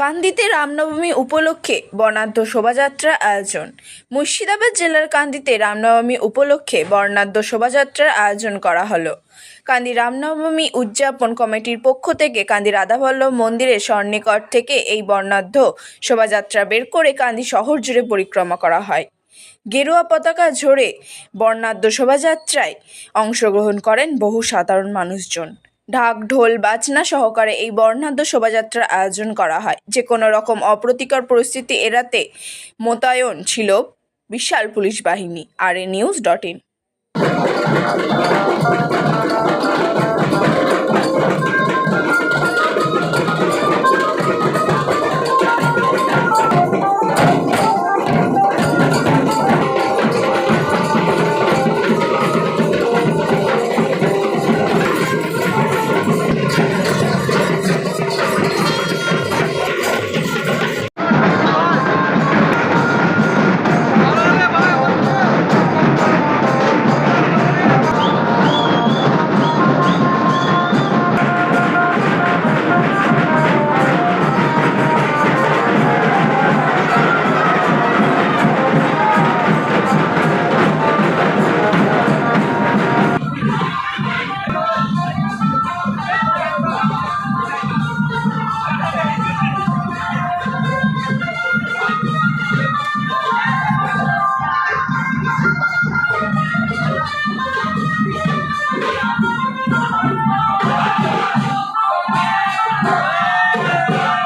কান্দিতে রামনবমী উপলক্ষে বর্ণাঢ্য শোভাযাত্রা আয়োজন। মুর্শিদাবাদ জেলার কান্দিতে রামনবমী উপলক্ষে বর্ণাঢ্য শোভাযাত্রার আয়োজন করা হলো। কান্দি রামনবমী উদযাপন কমিটির পক্ষ থেকে কান্দি রাধাবল্লভ মন্দিরের স্বর্ণিকট থেকে এই বর্ণাঢ্য শোভাযাত্রা বের করে কান্দি শহর জুড়ে পরিক্রমা করা হয়। গেরুয়া পতাকা ঝরে বর্ণাঢ্য শোভাযাত্রায় অংশগ্রহণ করেন বহু সাধারণ মানুষজন। ঢাক, ঢোল, বাজনা সহকারে এই বর্ণাঢ্য শোভাযাত্রার আয়োজন করা হয়। যে কোনো রকম অপ্রতিকর পরিস্থিতি এড়াতে মোতায়েন ছিল বিশাল পুলিশ বাহিনী আর A news dot in Brian! Brian!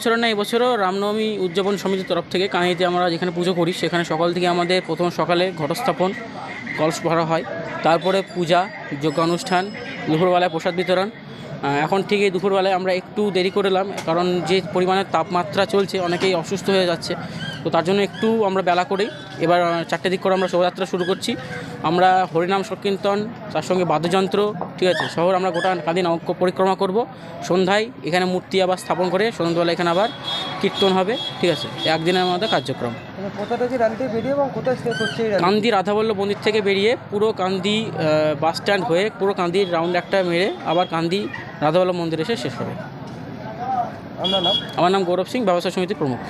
বছরও না, এবছরও রামনবমী উদযাপন সমিতির তরফ থেকে কাহিনীতে আমরা যেখানে পুজো করি, সেখানে সকাল থেকে আমাদের প্রথম সকালে ঘটস্থাপন কলস ভরা হয়। তারপরে পূজা, যজ্ঞানুষ্ঠান, দুপুরবেলায় প্রসাদ বিতরণ। এখন থেকে দুপুরবেলায় আমরা একটু দেরি করলাম কারণ যে পরিমাণে তাপমাত্রা চলছে, অনেকেই অসুস্থ হয়ে যাচ্ছে। তো তার জন্য একটু আমরা বেলা করেই এবার চারটে দিক করে আমরা শোভাযাত্রা শুরু করছি। আমরা হরিনাম সংকীর্তন তার সঙ্গে বাদ্যযন্ত্র ঠিক আছে শহর আমরা গোটা কাঁদিন অঙ্ক পরিক্রমা করব। সন্ধ্যায় এখানে মূর্তি আবার স্থাপন করে সন্ধ্যাবেলা এখানে আবার কীর্তন হবে ঠিক আছে একদিনের আমাদের কার্যক্রম? কান্দি রাধাবল্লভ মন্দির থেকে বেরিয়ে পুরো কান্দি বাস স্ট্যান্ড হয়ে পুরো কান্দির রাউন্ড একটা মেরে আবার কান্দি রাধাবল্লভ মন্দির এসে শেষ হবে। আমার নাম গৌরব সিং ব্যবসা সমিতির প্রমুখ।